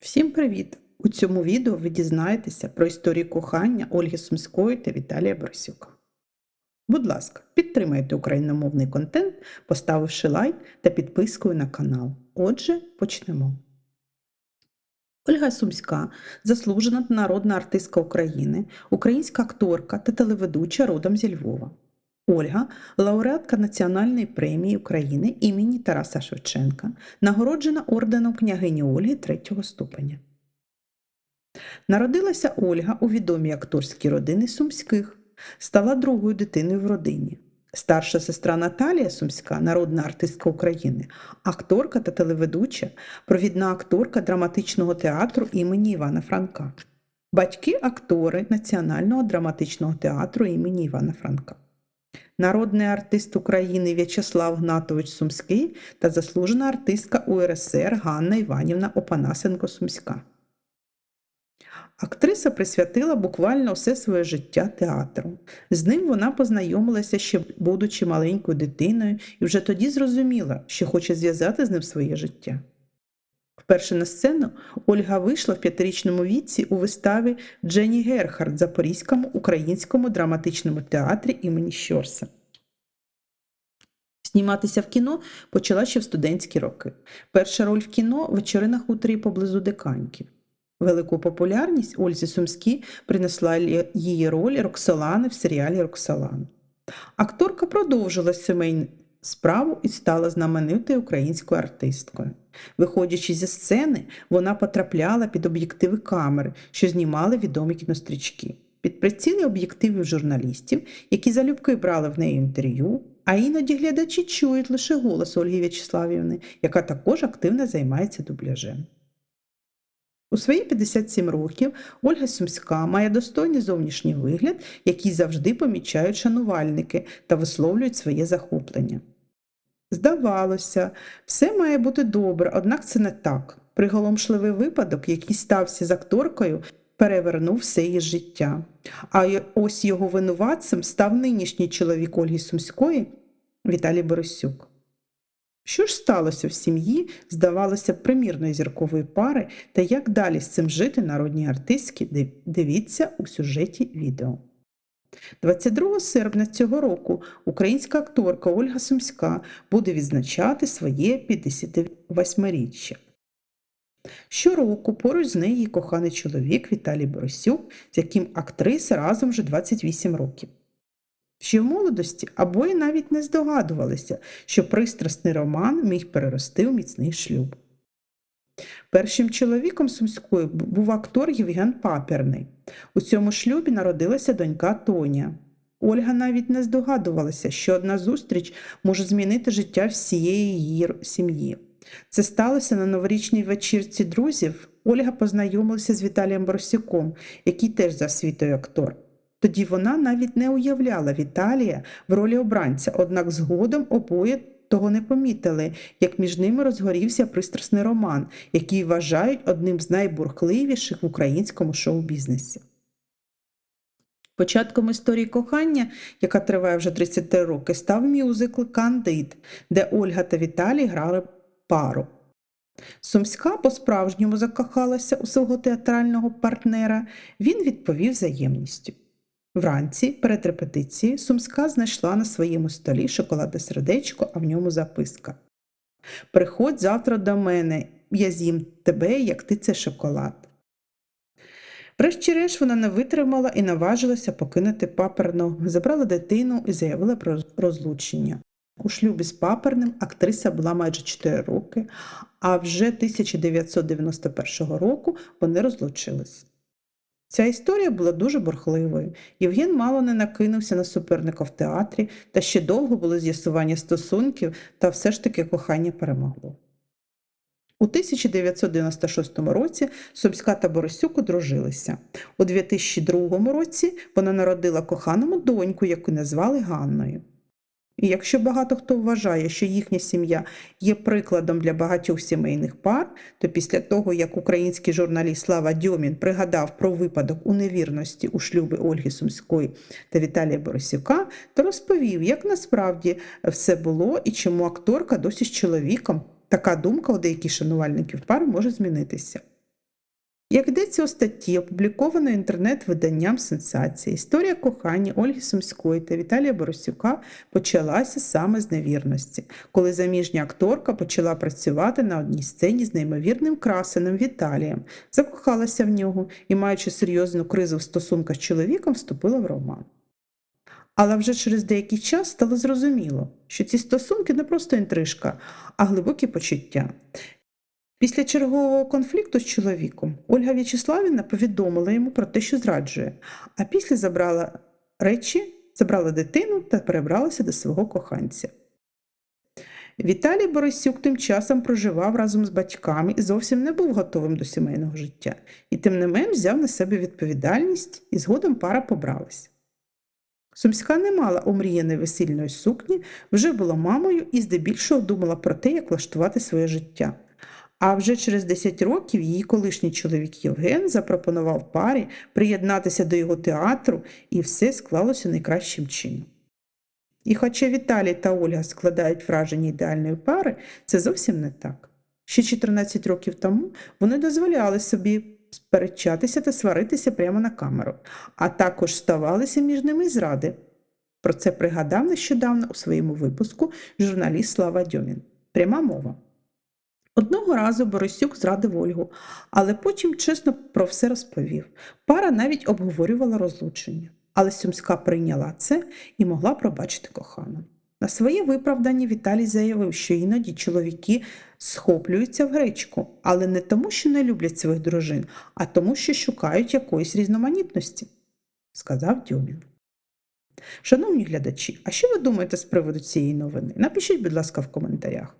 Всім привіт! У цьому відео ви дізнаєтеся про історію кохання Ольги Сумської та Віталія Борисюка. Будь ласка, підтримайте україномовний контент, поставивши лайк та підпискою на канал. Отже, почнемо. Ольга Сумська заслужена народна артистка України, українська акторка та телеведуча родом зі Львова. Ольга лауреатка Національної премії України імені Тараса Шевченка, нагороджена орденом княгині Ольги третього ступеня. Народилася Ольга у відомій акторській родині Сумських, стала другою дитиною в родині. Старша сестра Наталія Сумська, народна артистка України, акторка та телеведуча, провідна акторка драматичного театру імені Івана Франка. Батьки актори Національного драматичного театру імені Івана Франка. Народний артист України В'ячеслав Гнатович Сумський та заслужена артистка УРСР Ганна Іванівна Опанасенко Сумська. Актриса присвятила буквально все своє життя театру. З ним вона познайомилася ще будучи маленькою дитиною, і вже тоді зрозуміла, що хоче зв'язати з ним своє життя. Вперше на сцену Ольга вийшла в п'ятирічному віці у виставі Дженні Герхард в Запорізькому українському драматичному театрі імені Щорса. Зніматися в кіно почала ще в студентські роки. Перша роль в кіно вечори на хуторі поблизу Диканьків. Велику популярність Ользі Сумській принесла її роль Роксолани в серіалі Роксолана. Акторка продовжила сімейну справу і стала знаменитою українською артисткою. Виходячи зі сцени, вона потрапляла під об'єктиви камери, що знімали відомі кінострічки. Під приціли об'єктивів журналістів, які залюбки брали в неї інтерв'ю, а іноді глядачі чують лише голос Ольги В'ячеславівни, яка також активно займається дубляжем. У свої 57 років Ольга Сумська має достойний зовнішній вигляд, який завжди помічають шанувальники та висловлюють своє захоплення. Здавалося, все має бути добре, однак це не так. Приголомшливий випадок, який стався з акторкою, перевернув все її життя. А ось його винуватцем став нинішній чоловік Ольги Сумської Віталій Борисюк. Що ж сталося в сім'ї, здавалося, примірної зіркової пари, та як далі з цим жити народній артистки, дивіться у сюжеті відео. 22 серпня цього року українська акторка Ольга Сумська буде відзначати своє 58-річчя. Щороку поруч з нею її коханий чоловік Віталій Борисюк, з яким актриса разом вже 28 років. Ще в молодості обоє навіть не здогадувалися, що пристрасний роман міг перерости в міцний шлюб. Першим чоловіком Сумської був актор Євген Паперний. У цьому шлюбі народилася донька Тоня. Ольга навіть не здогадувалася, що одна зустріч може змінити життя всієї її сім'ї. Це сталося на новорічній вечірці друзів. Ольга познайомилася з Віталієм Борсюком, який теж за освітою актор. Тоді вона навіть не уявляла Віталія в ролі обранця, однак згодом обоє того не помітили, як між ними розгорівся пристрасний роман, який вважають одним з найбурхливіших в українському шоу-бізнесі. Початком історії кохання, яка триває вже 33 роки, став мюзикл Кандид, де Ольга та Віталій грали пару. Сумська по-справжньому закохалася у свого театрального партнера, він відповів взаємністю. Вранці, перед репетицією, Сумська знайшла на своєму столі шоколадне сердечко, а в ньому записка. Приходь завтра до мене, я з'їм тебе, як ти це шоколад. Врешті-решт вона не витримала і наважилася покинути паперного, забрала дитину і заявила про розлучення. У шлюбі з паперним актриса була майже 4 роки, а вже 1991 року вони розлучились. Ця історія була дуже бурхливою. Євген мало не накинувся на суперника в театрі, та ще довго було з'ясування стосунків, та все ж таки кохання перемогло. У 1996 році Сумська та Борисюк одружилися. У 2002 році вона народила коханому доньку, яку назвали Ганною. І якщо багато хто вважає, що їхня сім'я є прикладом для багатьох сімейних пар, то після того, як український журналіст Слава Дьомін пригадав про випадок у невірності у шлюби Ольги Сумської та Віталія Борисюка, то розповів, як насправді все було і чому акторка досі з чоловіком. Така думка у деяких шанувальників пар може змінитися. Як йдеться у статті, опублікованої інтернет-виданням «Сенсація», історія кохання Ольги Сумської та Віталія Борисюка почалася саме з невірності, коли заміжня акторка почала працювати на одній сцені з неймовірним красеним Віталієм, закохалася в нього і, маючи серйозну кризу в стосунках з чоловіком, вступила в роман. Але вже через деякий час стало зрозуміло, що ці стосунки не просто інтрижка, а глибокі почуття. Після чергового конфлікту з чоловіком Ольга В'ячеславівна повідомила йому про те, що зраджує, а після забрала речі, забрала дитину та перебралася до свого коханця. Віталій Борисюк тим часом проживав разом з батьками і зовсім не був готовим до сімейного життя, і тим не менш взяв на себе відповідальність, і згодом пара побралася. Сумська не мала омріяної весільної сукні, вже була мамою і здебільшого думала про те, як влаштувати своє життя. А вже через 10 років її колишній чоловік Євген запропонував парі приєднатися до його театру, і все склалося найкращим чином. І хоча Віталій та Ольга складають враження ідеальної пари, це зовсім не так. Ще 14 років тому вони дозволяли собі сперечатися та сваритися прямо на камеру, а також ставалися між ними зради. Про це пригадав нещодавно у своєму випуску журналіст Слава Дьомін. Пряма мова. Одного разу Борисюк зрадив Ольгу, але потім чесно про все розповів. Пара навіть обговорювала розлучення. Але Сюмська прийняла це і могла пробачити кохану. На своє виправдання Віталій заявив, що іноді чоловіки схоплюються в гречку, але не тому, що не люблять своїх дружин, а тому, що шукають якоїсь різноманітності, сказав Дьомін. Шановні глядачі, а що ви думаєте з приводу цієї новини? Напишіть, будь ласка, в коментарях.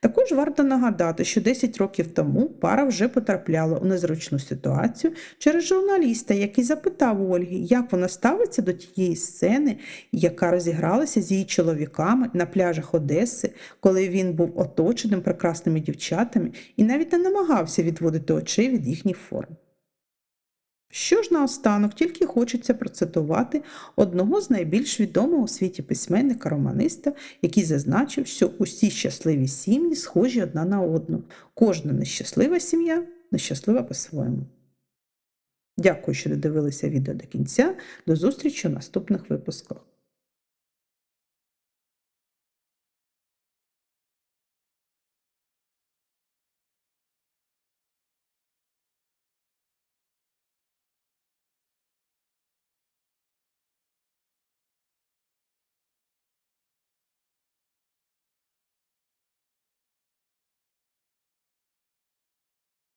Також варто нагадати, що 10 років тому пара вже потрапляла у незручну ситуацію через журналіста, який запитав Ольги, як вона ставиться до тієї сцени, яка розігралася з її чоловіками на пляжах Одеси, коли він був оточеним прекрасними дівчатами і навіть не намагався відводити очей від їхніх форм. Що ж наостанок тільки хочеться процитувати одного з найбільш відомого у світі письменника романиста, який зазначив, що усі щасливі сім'ї схожі одна на одну. Кожна нещаслива сім'я нещаслива по-своєму. Дякую, що додивилися відео до кінця. До зустрічі у наступних випусках.